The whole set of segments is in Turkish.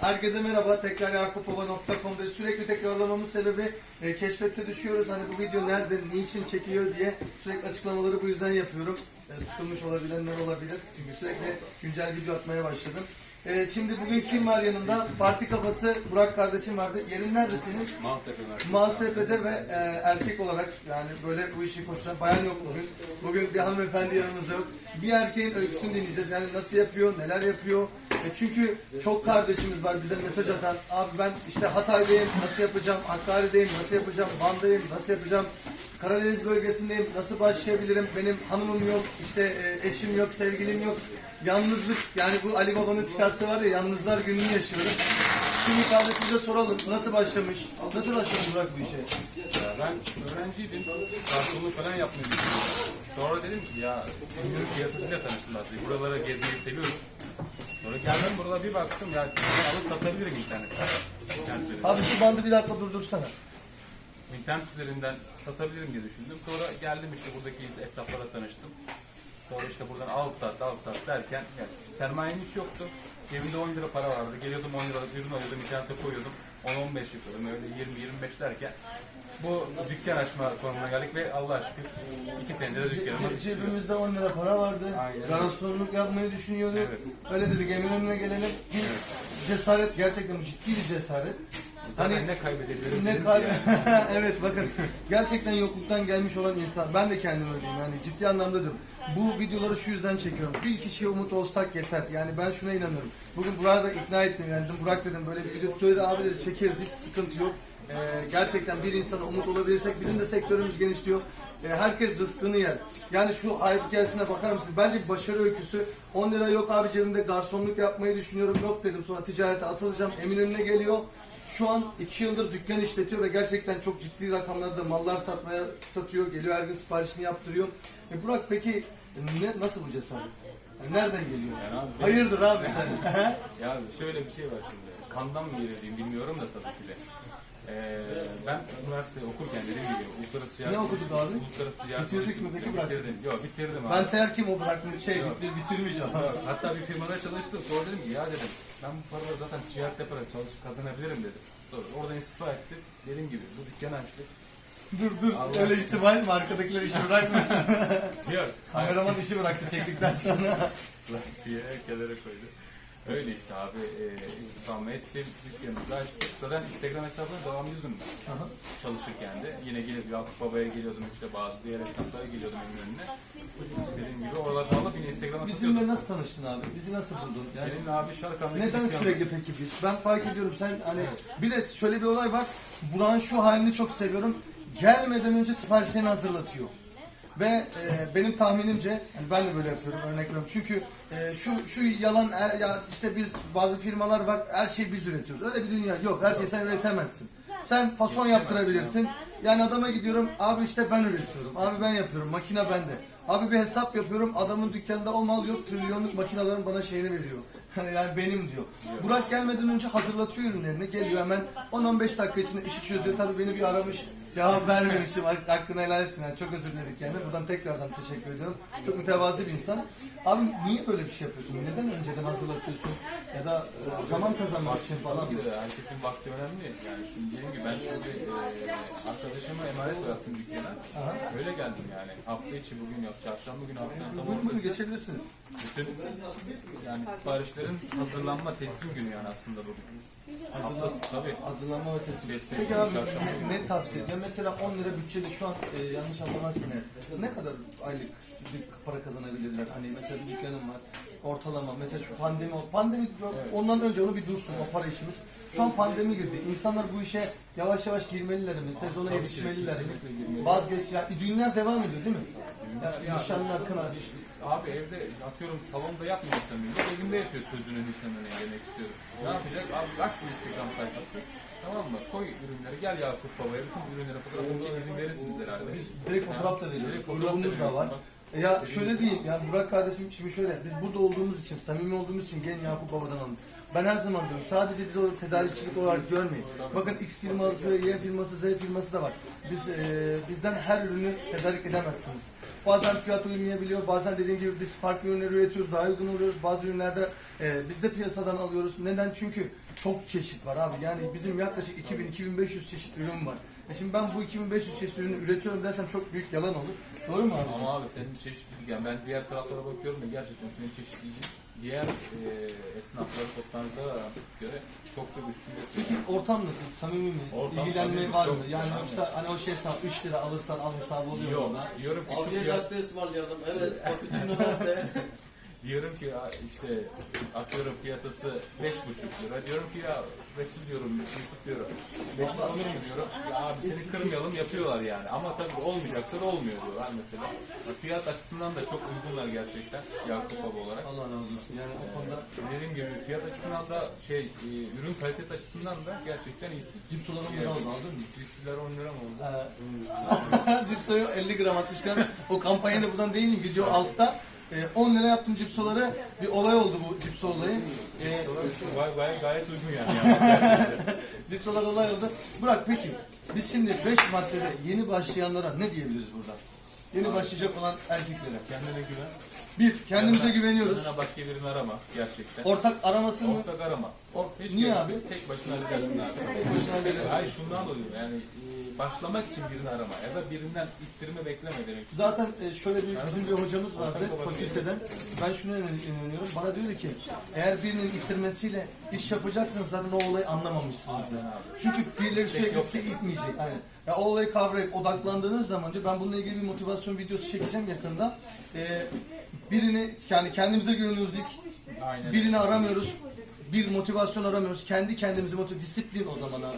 Herkese merhaba. Tekrar yakupova.com'da sürekli tekrarlamamın sebebi e, keşfette düşüyoruz. Hani bu video nerede, niçin çekiliyor diye sürekli açıklamaları bu yüzden yapıyorum. E, sıkılmış olabilenler olabilir. Çünkü sürekli güncel video atmaya başladım. E, şimdi bugün kim var yanımda? Parti kafası Burak kardeşim vardı. Yerin nerede senin? Maltepe Merkezi. Maltepe'de ve e, erkek olarak yani böyle bu işi koşan bayan yok bugün. Bugün bir hanımefendi yanımızda yok. Bir erkeğin öyküsünü dinleyeceğiz. Yani nasıl yapıyor, neler yapıyor. E çünkü çok kardeşimiz var bize mesaj atan. Abi ben işte Hatay'dayım, nasıl yapacağım? Hakkari'deyim, nasıl yapacağım? Van'dayım, nasıl yapacağım? Karadeniz bölgesindeyim, nasıl başlayabilirim? Benim hanımım yok, işte e, eşim yok, sevgilim yok. Yalnızlık, yani bu Ali Baba'nın çıkarttığı var ya, yalnızlar gününü yaşıyorum. Şimdi kardeşimize soralım, nasıl başlamış? Nasıl başlamış Burak bu işe? Ya ben öğrenciydim. Garsonluk falan yapmayı düşünüyordum. Sonra dedim ki ya ünlü piyasasıyla tanıştım aslında. Buralara gezmeyi seviyorum. Sonra geldim buralara bir baktım ya alıp satabilirim internetten. İnternet üzerinden. Abi şu bandı bir dakika durdursana. İnternet üzerinden satabilirim diye düşündüm. Sonra geldim işte buradaki esnaflarla tanıştım. Sonra işte buradan al sat al sat derken yani sermayem hiç yoktu. Cebimde 10 lira para vardı. Geliyordum 10 liralık ürün alıyordum, internete koyuyordum. 10-15 yapıyordum öyle 20-25 derken bu dükkan açma konumuna geldik ve Allah'a şükür 2 senedir dükkanımız Ce- işliyor. Cebimizde 10 lira para vardı. Aynen. Garsonluk yapmayı düşünüyorduk. Evet. Öyle dedik Eminönü'ne gelelim. Bir cesaret gerçekten ciddi bir cesaret. Zaten Hani ne kaybedebilirim ne yani. evet bakın gerçekten yokluktan gelmiş olan insan. Ben de kendim öyleyim yani ciddi anlamda diyorum. Bu videoları şu yüzden çekiyorum. Bir kişiye umut olsak yeter. Yani ben şuna inanıyorum. Bugün Burak'ı da ikna ettim yani. Dedim, Burak dedim böyle bir video söyle abi dedi çekeriz hiç sıkıntı yok. Ee, gerçekten bir insana umut olabilirsek bizim de sektörümüz genişliyor. Ee, herkes rızkını yer. Yani şu hayat hikayesine bakar mısın? Bence başarı öyküsü. 10 lira yok abi cebimde garsonluk yapmayı düşünüyorum. Yok dedim sonra ticarete atılacağım. Eminönü'ne geliyor. Şu an 2 yıldır dükkan işletiyor ve gerçekten çok ciddi rakamlarda mallar satmaya satıyor. Geliyor her gün siparişini yaptırıyor. E Burak peki ne, nasıl bu cesaret? Yani nereden geliyor? Yani abi- Hayırdır abi sen? Ya şöyle bir şey var şimdi. Kandan mı gelirdiğim bilmiyorum da tabii ki de. Ee, ben üniversite okurken dediğim gibi uluslararası ticaret... Ne okuduk abi? Uluslararası ticaret... Bitirdik mi peki, bıraktık? Bitirdim. Yok bitirdim abi. ben terkim o bırakmış şey bitir, bitirmeyeceğim. Hatta bir firmada çalıştım. Sonra dedim ki ya dedim ben bu paraları zaten ticaret yaparak çalışıp kazanabilirim dedim. Sonra oradan istifa ettim. Dediğim gibi bu dükkanı açtık. dur dur Allah. öyle istifa etme arkadakiler işi bırakmasın. Yok. Kameraman işi bıraktı çektikten sonra. Bırak diye kenara koydu. Öyle işte abi e, istifamı ettim. Dükkanımızı açtık. Zaten Instagram hesabına devam ediyordum ben. Aha. çalışırken de yine gelip Yakup Baba'ya geliyordum işte bazı diğer esnaflara geliyordum önüne. Dediğim gibi oralardan alıp yine Instagram'a satıyordum. Bizimle nasıl tanıştın abi? Bizi nasıl buldun? Yani Senin abi Şarkan'daki Neden sürekli peki biz? Ben fark ediyorum sen hani bir de şöyle bir olay var. Burak'ın şu halini çok seviyorum. Gelmeden önce siparişlerini hazırlatıyor. Ve e, benim tahminimce yani ben de böyle yapıyorum örnek veriyorum. Çünkü e, şu şu yalan er- ya işte biz bazı firmalar var her şeyi biz üretiyoruz. Öyle bir dünya yok. Her şeyi sen üretemezsin. Sen fason yaptırabilirsin. Yani adama gidiyorum abi işte ben üretiyorum. Abi ben yapıyorum. Makine bende. Abi bir hesap yapıyorum. Adamın dükkanında o mal yok. Trilyonluk makinelerin bana şeyini veriyor. Yani benim diyor. Burak gelmeden önce hazırlatıyor ürünlerini. Geliyor hemen 10-15 dakika içinde işi çözüyor. Tabii beni bir aramış. Cevap vermemişim. Hak- Hakkını helal etsin. Yani çok özür diledik yani. Buradan tekrardan teşekkür ediyorum. Çok mütevazi bir insan. Abi niye böyle bir şey yapıyorsun? Neden önceden hazırlatıyorsun? Ya da e, zaman kazanmak için falan mı? Herkesin vakti önemli. Yani şimdi diyelim ki ben şimdi e, arkadaşıma emanet bıraktım dükkana. Aha. Öyle geldim yani. Hafta içi bugün yok. Çarşamba günü haftanın tam Buyurun buyurun ortası. geçebilirsiniz. Bütün yani siparişlerin hazırlanma teslim günü yani aslında bugün. Hafta tabii. Hazırlanma ve teslim. Destek Peki abi çarşamba ne, tavsiye ediyor? Mesela 10 lira bütçeli şu an e, yanlış anlamazsın eğer. Ne kadar aylık bir para kazanabilirler? Hani mesela bir dükkanım var. Ortalama mesela şu pandemi pandemi yok, ondan önce onu bir dursun o para işimiz. Şu an pandemi girdi. İnsanlar bu işe yavaş yavaş girmeliler mi? Sezona Tabii ki, erişmeliler mi? kesinlikle girmeli. Vazgeç ya düğünler devam ediyor değil mi? Ya, ya- nişanlar, kına. Abi evde atıyorum salonda yapmıyorsa millet evinde yapıyor sözünü nişanını yemek istiyorum. Ne yapacak? Abi aç bir Instagram sayfası. Tamam mı? Koy ürünleri. Gel Yakup Baba'ya bütün ürünlere fotoğrafını çek izin verirsiniz herhalde. Biz direkt fotoğraf da veriyoruz. Grubumuz da var. E Ya şöyle diyeyim, yani Burak kardeşim şimdi şöyle, biz burada olduğumuz için, samimi olduğumuz için gelin Yakup Baba'dan alın. Ben her zaman diyorum, sadece biz o tedarikçilik olarak görmeyin. Bakın X firması, Y firması, Z firması da var. Biz e, bizden her ürünü tedarik edemezsiniz. Bazen fiyat uymayabiliyor. Bazen dediğim gibi biz farklı ürünler üretiyoruz. Daha uygun oluyoruz. Bazı ürünlerde e, biz de piyasadan alıyoruz. Neden? Çünkü çok çeşit var abi. Yani bizim yaklaşık 2000-2500 çeşit ürün var. E şimdi ben bu 2500 çeşit ürünü üretiyorum dersem çok büyük yalan olur. Doğru mu abi? Ama abi senin çeşitlilik yani ben diğer taraflara bakıyorum da gerçekten senin çeşitliliğin diğer e, esnafların toplantılara göre çok çok üstünde. Ortam nasıl? Samimi mi? Ortam İlgilenme samimi, var mı? çok Yani samimi. yoksa hani o şey hesap 3 lira alırsan al hesabı oluyor Yok. orada. Diyorum ki şu Abiye fiyat, latte ısmarlayalım. Evet, cappuccino latte. diyorum ki ya işte atıyorum piyasası 5,5 lira. Diyorum ki ya Resul diyorum, Yusuf diyorum. 5 lira olur mu diyorum. Ya abi seni kırmayalım yapıyorlar yani. Ama tabii olmayacaksa da olmuyor diyorlar mesela. Fiyat açısından da çok uygunlar gerçekten Yakup Baba olarak. Allah razı olsun. Yani o konuda Dediğim gibi fiyat açısından da şey e, ürün kalitesi açısından da gerçekten iyisin. cipsolarımız oldu aldın mı? Cipsiler 10 lira mı oldu? Ee, Cipsoyu 50 gram 60 gram. O kampanyada buradan değil mi? Video altta. Ee, 10 lira yaptım cipsoları. Bir olay oldu bu cipso olayı. Ee, Gay, gay, gayet uygun yani. yani. cipsolar olay oldu. Burak peki biz şimdi 5 maddede yeni başlayanlara ne diyebiliriz burada? Yeni başlayacak olan erkeklere. Kendine güven. Bir, kendimize güveniyoruz. Kendine başka birini arama gerçekten. Ortak araması mı? Ortak arama. Hiç Niye abi? Tek başına halledersin abi. Hayır şundan dolayı yani e, başlamak için birini arama ya da birinden ittirme bekleme demek. Zaten e, şöyle bir bizim bir hocamız vardı Ortak fakülteden. Ben şuna inan- inanıyorum. Bana diyordu ki eğer birinin ittirmesiyle iş yapacaksınız zaten o olayı anlamamışsınız. Yani. abi. Çünkü birileri sürekli sizi itmeyecek. Hani ya o olayı kavrayıp odaklandığınız zaman diyor ben bununla ilgili bir motivasyon videosu çekeceğim yakında. E, birini yani kendimize güveniyoruz ilk. Aynen. Birini aramıyoruz. Bir motivasyon aramıyoruz. Kendi kendimizi motiv disiplin o zaman abi.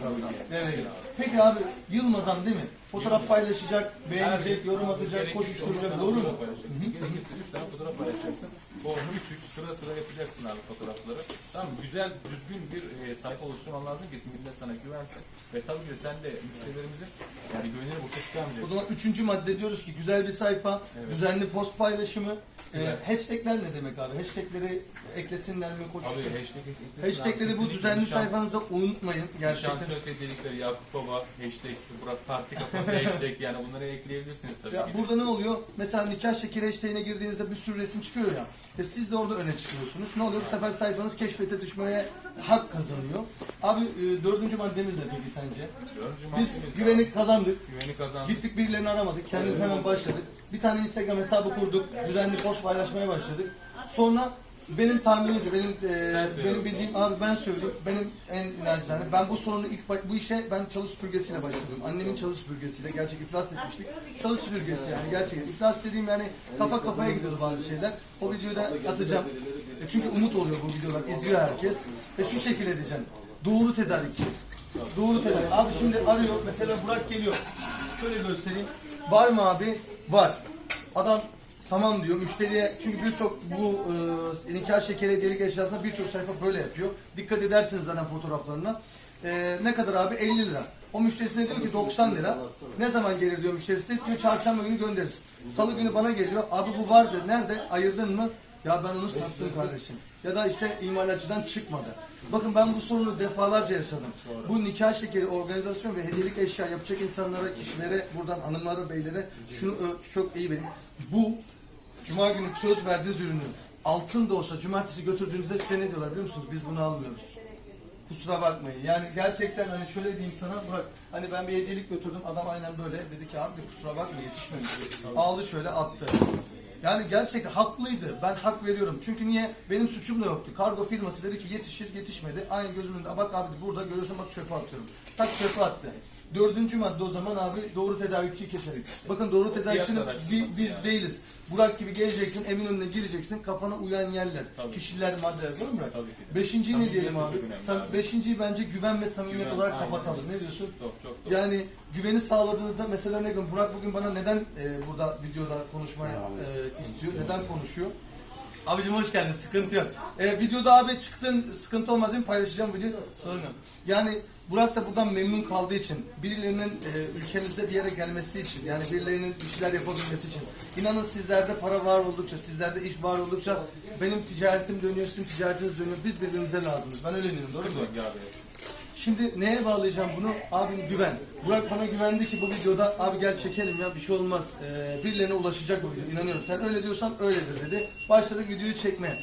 Evet. Peki abi yılmadan değil mi? Fotoğraf paylaşacak, beğenecek, yorum atacak, koşuşturacak. Doğru mu? Gerekirse 3 tane fotoğraf paylaşacaksın. Bu 3 3 sıra sıra yapacaksın abi fotoğrafları. Tamam mı? Güzel, düzgün bir e, sayfa oluşturman lazım ki millet sana güvensin. Ve tabii ki sen de müşterilerimizin yani güvenini boşa O çıkarmayacaksın. zaman üçüncü madde diyoruz ki güzel bir sayfa, Evet. düzenli post paylaşımı. Evet. hashtagler ne demek abi? Hashtagleri eklesinler mi Abi koşuşturur? hashtag Hashtagleri bu düzenli sayfanızda unutmayın gerçekten. Şansölye dedikleri Yakup Baba, hashtag, Burak Parti Kafası hashtag yani bunları ekleyebilirsiniz tabii Ya ki. burada ne oluyor? Mesela nikah şekeri hashtag'ine girdiğinizde bir sürü resim çıkıyor ya. Ve siz de orada öne çıkıyorsunuz. Ne oluyor? Bu sefer sayfanız keşfete düşmeye hak kazanıyor. Abi e, dördüncü maddemiz ne peki sence? Dördüncü Biz maddemiz güveni abi. kazandık. güveni kazandık. Gittik birilerini aramadık. Kendimiz hemen başladık. Bir tane Instagram hesabı kurduk. Düzenli post paylaşmaya başladık. Sonra benim tahminim benim e, benim bildiğim abi ben söyleyeyim. Benim en naçizane ben bu sorunu ilk ba- bu işe ben çalı süpürgesiyle başladım. Annemin çalı süpürgesiyle gerçek iflas etmiştik. Çalı süpürgesi yani gerçekten iflas dediğim yani kafa kafaya gidiyordu bazı şeyler. O videoyu da atacağım. E, çünkü umut oluyor bu videolar. izliyor herkes. Ve şu şekilde edeceğim. Doğru tedarikçi. Doğru tedarik. Abi şimdi arıyor. Mesela Burak geliyor. Şöyle göstereyim. Var mı abi? Var. Adam tamam diyor. Müşteriye çünkü birçok bu e, nikah şekeri hediyelik eşyasında birçok sayfa böyle yapıyor. Dikkat edersiniz zaten fotoğraflarına. E, ne kadar abi? 50 lira. O müşterisine diyor ki 90 lira. Ne zaman gelir diyor müşterisi. Diyor çarşamba günü göndeririz. Salı günü bana geliyor. Abi bu vardı. Nerede? Ayırdın mı? Ya ben onu sattım kardeşim. Ya da işte imalatçıdan çıkmadı. Bakın ben bu sorunu defalarca yaşadım. Bu nikah şekeri organizasyon ve hediyelik eşya yapacak insanlara, kişilere, buradan hanımlara, beylere şunu çok iyi benim. Bu Cuma günü söz verdiğiniz ürünü altın da olsa cumartesi götürdüğünüzde size ne diyorlar biliyor musunuz? Biz bunu almıyoruz. Kusura bakmayın. Yani gerçekten hani şöyle diyeyim sana bırak. Hani ben bir hediyelik götürdüm. Adam aynen böyle dedi ki abi kusura bakma yetişmemiş. Aldı şöyle attı. Yani gerçekten haklıydı. Ben hak veriyorum. Çünkü niye? Benim suçum da yoktu. Kargo firması dedi ki yetişir yetişmedi. Aynı gözümün önünde. Bak abi burada görüyorsun bak çöpe atıyorum. Tak çöpe attı. Dördüncü madde o zaman abi doğru tedarikçiyi keserik. Bakın doğru araştırması biz yani. değiliz. Burak gibi geleceksin, emin önüne gireceksin, kafana uyan yerler, Tabii. kişiler, maddeler. Doğru mu Burak? Tabii ki de. Beşinciyi ne diyelim abi? Sam- abi. beşinciyi bence güven ve samimiyet Güven, olarak aynen kapatalım. öyle. Ne diyorsun? Çok çok doğru. Yani güveni sağladığınızda mesela ne gün Burak bugün bana neden e, burada videoda konuşmaya e, istiyor? Neden konuşuyor? Abicim hoş geldin. Sıkıntı yok. E, videoda abi çıktın. Sıkıntı olmaz değil mi? Paylaşacağım video. Sorun yok. Yani Burak da buradan memnun kaldığı için, birilerinin e, ülkemizde bir yere gelmesi için, yani birilerinin bir şeyler yapabilmesi için. İnanın sizlerde para var oldukça, sizlerde iş var oldukça benim ticaretim dönüyor, sizin ticaretiniz dönüyor. Biz birbirimize lazımız. Ben öyle inanıyorum. Doğru mu? Şimdi neye bağlayacağım bunu? Abim güven. Burak bana güvendi ki bu videoda abi gel çekelim ya bir şey olmaz. Ee, birilerine ulaşacak bu video inanıyorum. Sen öyle diyorsan öyledir dedi. Başladık videoyu çekmeye.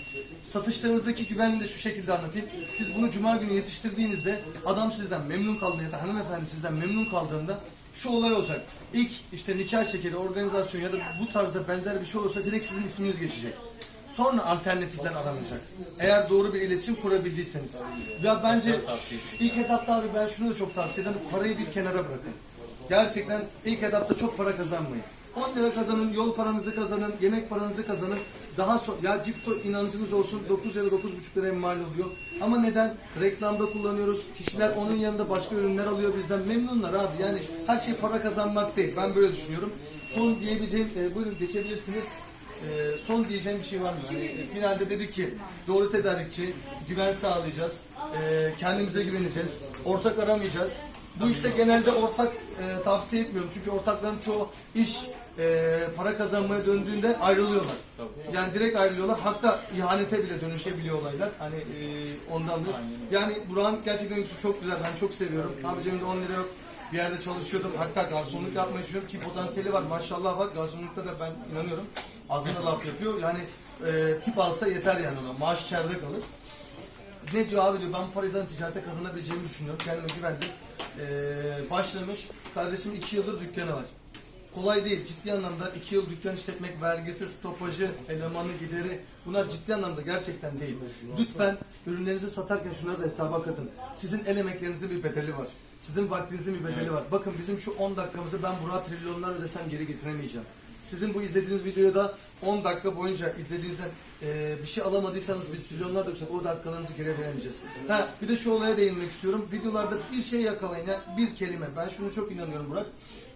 Satışlarınızdaki güveni de şu şekilde anlatayım. Siz bunu cuma günü yetiştirdiğinizde adam sizden memnun kaldığında ya da hanımefendi sizden memnun kaldığında şu olay olacak. İlk işte nikah şekeri, organizasyon ya da bu tarzda benzer bir şey olursa direkt sizin isminiz geçecek. Sonra alternatifler aranacak. Eğer doğru bir iletişim kurabildiyseniz. Ya bence ilk etapta abi ben şunu da çok tavsiye ederim. Parayı bir kenara bırakın. Gerçekten ilk etapta çok para kazanmayın. 10 lira kazanın, yol paranızı kazanın, yemek paranızı kazanın. Daha so ya cipso inancınız olsun 9 ya da 9,5 liraya mal oluyor. Ama neden? Reklamda kullanıyoruz. Kişiler onun yanında başka ürünler alıyor bizden. Memnunlar abi. Yani her şey para kazanmak değil. Ben böyle düşünüyorum. Son diyebileceğim, e, buyurun geçebilirsiniz. Ee, son diyeceğim bir şey var mı? Hani, e, finalde dedi ki doğru tedarikçi, güven sağlayacağız, ee, kendimize güveneceğiz, ortak aramayacağız. Bu işte genelde ortak e, tavsiye etmiyorum çünkü ortakların çoğu iş e, para kazanmaya döndüğünde ayrılıyorlar. Yani direkt ayrılıyorlar. Hatta ihanete bile dönüşebiliyor olaylar. Hani e, ondan da. Yani Burak'ın gerçekten çok güzel. Ben çok seviyorum. Abi cebimde 10 lira yok. Bir yerde çalışıyordum. Hatta garsonluk yapmayı düşünüyorum ki potansiyeli var. Maşallah var. Garsonlukta da ben inanıyorum. Ağzında laf yapıyor. Yani e, tip alsa yeter yani ona. Maaş içeride kalır. Ne diyor abi diyor ben bu paradan ticarete kazanabileceğimi düşünüyorum. Kendime güvendim. Ee, başlamış. Kardeşim iki yıldır dükkanı var. Kolay değil. Ciddi anlamda iki yıl dükkan işletmek, vergisi, stopajı, elemanı, gideri bunlar ciddi anlamda gerçekten değil. Lütfen ürünlerinizi satarken şunları da hesaba katın. Sizin el emeklerinizin bir bedeli var. Sizin vaktinizin bir bedeli Evet. var. Bakın bizim şu 10 dakikamızı ben Burak'a trilyonlar ödesem geri getiremeyeceğim. Sizin bu izlediğiniz videoya da 10 dakika boyunca izlediğinizde e, bir şey alamadıysanız biz trilyonlar da o dakikalarınızı geri veremeyeceğiz. Ha, bir de şu olaya değinmek istiyorum. Videolarda bir şey yakalayın ya bir kelime. Ben şunu çok inanıyorum Burak.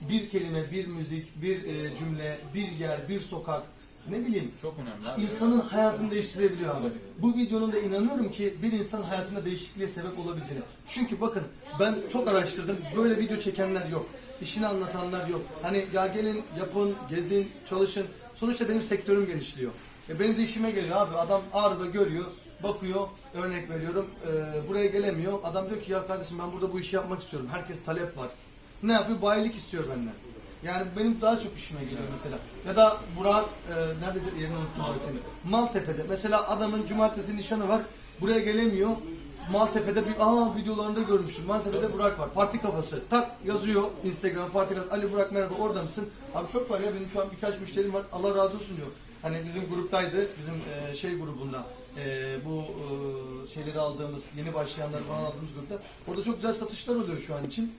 Bir kelime, bir müzik, bir e, cümle, bir yer, bir sokak ne bileyim Çok önemli abi. insanın hayatını değiştirebiliyor abi. Bu videonun da inanıyorum ki bir insan hayatında değişikliğe sebep olabileceğini. Çünkü bakın ben çok araştırdım. Böyle video çekenler yok. İşini anlatanlar yok. Hani ya gelin, yapın, gezin, çalışın. Sonuçta benim sektörüm genişliyor. E benim de işime geliyor abi. Adam Ağrı'da görüyor, bakıyor, örnek veriyorum. e, buraya gelemiyor. Adam diyor ki ya kardeşim ben burada bu işi yapmak istiyorum. Herkes talep var. Ne yapıyor? Bayilik istiyor benden. Yani benim daha çok işime geliyor mesela. Ya da Burak e, nerede yerini unuttum bakayım. Maltepe'de. Mesela adamın cumartesi nişanı var. Buraya gelemiyor. Maltepe'de bir aa videolarında görmüştüm. Maltepe'de Burak var. Parti kafası. Tak yazıyor Instagram parti kafası. Ali Burak merhaba orada mısın? Abi çok var ya benim şu an birkaç müşterim var. Allah razı olsun diyor. Hani bizim gruptaydı. Bizim e, şey grubunda. e, bu e, şeyleri aldığımız, yeni başlayanlar falan aldığımız grupta. Orada çok güzel satışlar oluyor şu an için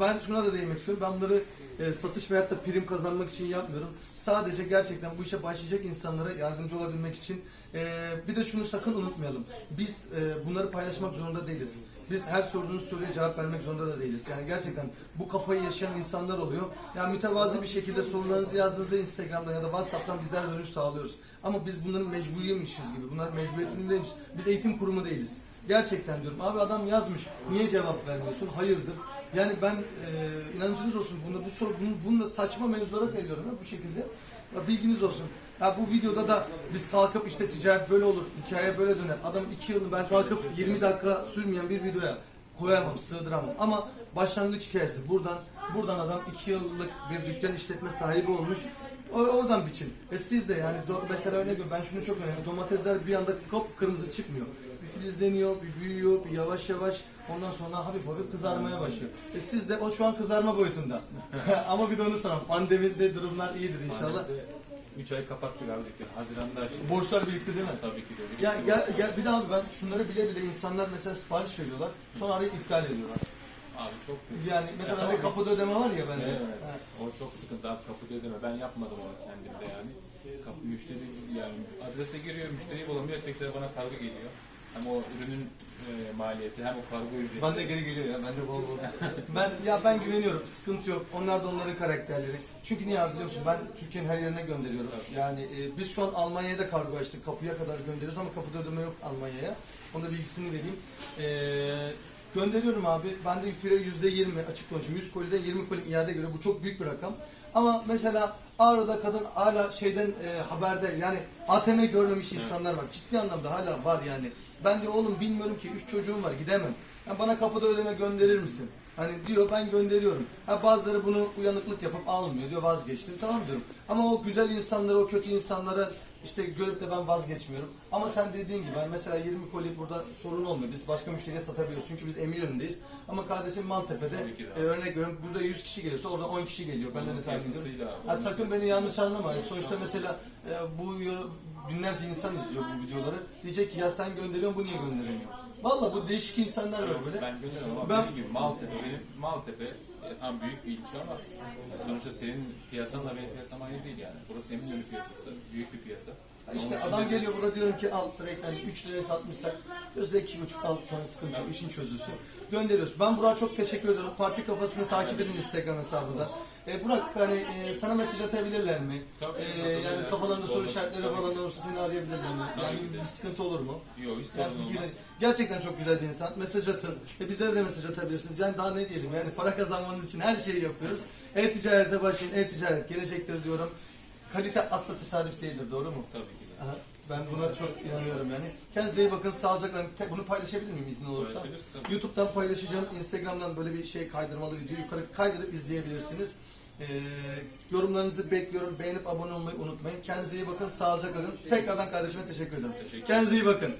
ben şuna da değinmek istiyorum. Ben bunları e, satış veyahut da prim kazanmak için yapmıyorum. Sadece gerçekten bu işe başlayacak insanlara yardımcı olabilmek için. E, bir de şunu sakın unutmayalım. Biz e, bunları paylaşmak zorunda değiliz. Biz her sorduğunuz soruya cevap vermek zorunda da değiliz. Yani gerçekten bu kafayı yaşayan insanlar oluyor. Yani mütevazi bir şekilde sorularınızı yazdığınızda Instagram'dan ya da WhatsApp'tan bizler dönüş sağlıyoruz. Ama biz bunların mecburiymişiz gibi. Bunlar mecburiyetindeymiş. Biz eğitim kurumu değiliz. Gerçekten diyorum. Abi adam yazmış. Niye cevap vermiyorsun? Hayırdır? Yani ben e, inancınız olsun bunda bu soru bunu, bunu da saçma mevzulara kayıyorum bu şekilde. Ya bilginiz olsun. Ya bu videoda da biz kalkıp işte ticaret böyle olur, hikaye böyle döner. Adam iki yılını ben kalkıp 20 dakika sürmeyen bir videoya koyamam, sığdıramam. Ama başlangıç hikayesi buradan buradan adam iki yıllık bir dükkan işletme sahibi olmuş. O- Oradan biçin. E siz de yani mesela örnek veriyorum ben şunu çok önemli. Domatesler bir anda kop kırmızı çıkmıyor. Bir filizleniyor, bir büyüyor, bir yavaş yavaş ondan sonra hafif hafif kızarmaya başlıyor. E siz de o şu an kızarma boyutunda. Ama bir de onu soralım. Pandemide durumlar iyidir inşallah. 3 ay kapattık abi. Haziran'da açtık. Borçlar birikti değil mi? Tabii ki de. öyle. Ya gel, gel bir daha abi ben şunları bile bile insanlar mesela sipariş veriyorlar. Sonra arayıp iptal ediyorlar. Abi çok kötü. Yani mesela Ya, bende tamam. kapıda ödeme var ya bende. Evet. Ha. O çok sıkıntı abi kapıda ödeme. Ben yapmadım onu kendimde yani. Kapı müşteri yani adrese giriyor müşteriyi bulamıyor tekrar bana kargo geliyor. Hem o ürünün e, maliyeti hem o kargo ücreti. Ben de geri geliyor ya. Ben de bol bol. ben ya ben güveniyorum. Sıkıntı yok. Onlar da onların karakterleri. Çünkü niye abi biliyor musun? Ben Türkiye'nin her yerine gönderiyorum. Yani e, biz şu an Almanya'ya da kargo açtık. Kapıya kadar gönderiyoruz ama kapıda ödeme yok Almanya'ya. Onun da bilgisini vereyim. E, gönderiyorum abi. Ben de fire yüzde yirmi açık konuşayım. 100 koliden 20 koli iade göre. Bu çok büyük bir rakam. Ama mesela Ağrı'da kadın hala şeyden e, haberde yani ATM görmemiş insanlar var. Ciddi anlamda hala var yani. Ben de oğlum bilmiyorum ki üç çocuğum var gidemem. Ha, bana kapıda ödeme gönderir misin? Hani diyor ben gönderiyorum. Ha bazıları bunu uyanıklık yapıp almıyor diyor vazgeçtim. Tamam diyorum. Ama o güzel insanları, o kötü insanlara işte görüp de ben vazgeçmiyorum. Ama sen dediğin gibi hani mesela 20 koli burada sorun olmuyor. Biz başka müşteriye satabiliyoruz. Çünkü biz Eminönü'ndeyiz. Ama kardeşim Maltepe'de e, örnek veriyorum burada 100 kişi geliyorsa orada 10 kişi geliyor. Ben de tahmin ediyorum. Ha, sakın beni yanlış anlamayın. Sonuçta mesela e, bu binlerce insan izliyor bu videoları. Diyecek ki ya sen gönderiyorsun bu niye gönderemiyor? Valla bu değişik insanlar var böyle. Ben gönderiyorum ama Ben- dediğim gibi Maltepe, benim Maltepe e, tam büyük bir ilçe ama sonuçta senin piyasanla benim piyasam aynı değil yani. Burası Eminönü piyasası, büyük bir piyasa. Ha İşte Onun için adam de- geliyor burada diyorum ki al direkt hani 3 liraya satmışsak gözde 2,5 al sonra sıkıntı yok işin çözülsün. Gönderiyoruz. Ben Burak'a çok teşekkür ediyorum. Parti kafasını takip edin Instagram hesabında. E, Burak hani e, sana mesaj atabilirler mi? Tabii, E, atabilirler. yani kafalarında soru işaretleri Tabii. falan olursa seni arayabilirler mi? Tabii Yani ki de. bir sıkıntı olur mu? Yok hiç Yani sorun yine- olmaz. gerçekten çok güzel bir insan. Mesaj atın. E bizlere de mesaj atabilirsiniz. Yani daha ne diyelim yani para kazanmanız için her şeyi yapıyoruz. E-ticarete başlayın. E-ticaret gelecektir diyorum. Kalite asla tesadüf değildir. Doğru mu? Tabii ki de. Aha, Ben buna çok inanıyorum yani. Kendinize iyi bakın, sağlıcakla. Te- Bunu paylaşabilir miyim izin olursa? Tabii. YouTube'dan paylaşacağım. Instagram'dan böyle bir şey kaydırmalı video yukarı kaydırıp izleyebilirsiniz. Ee, yorumlarınızı bekliyorum. Beğenip abone olmayı unutmayın. Kendinize iyi bakın, sağlıcakla kalın. Tekrardan kardeşime teşekkür ederim. Kendinize iyi bakın.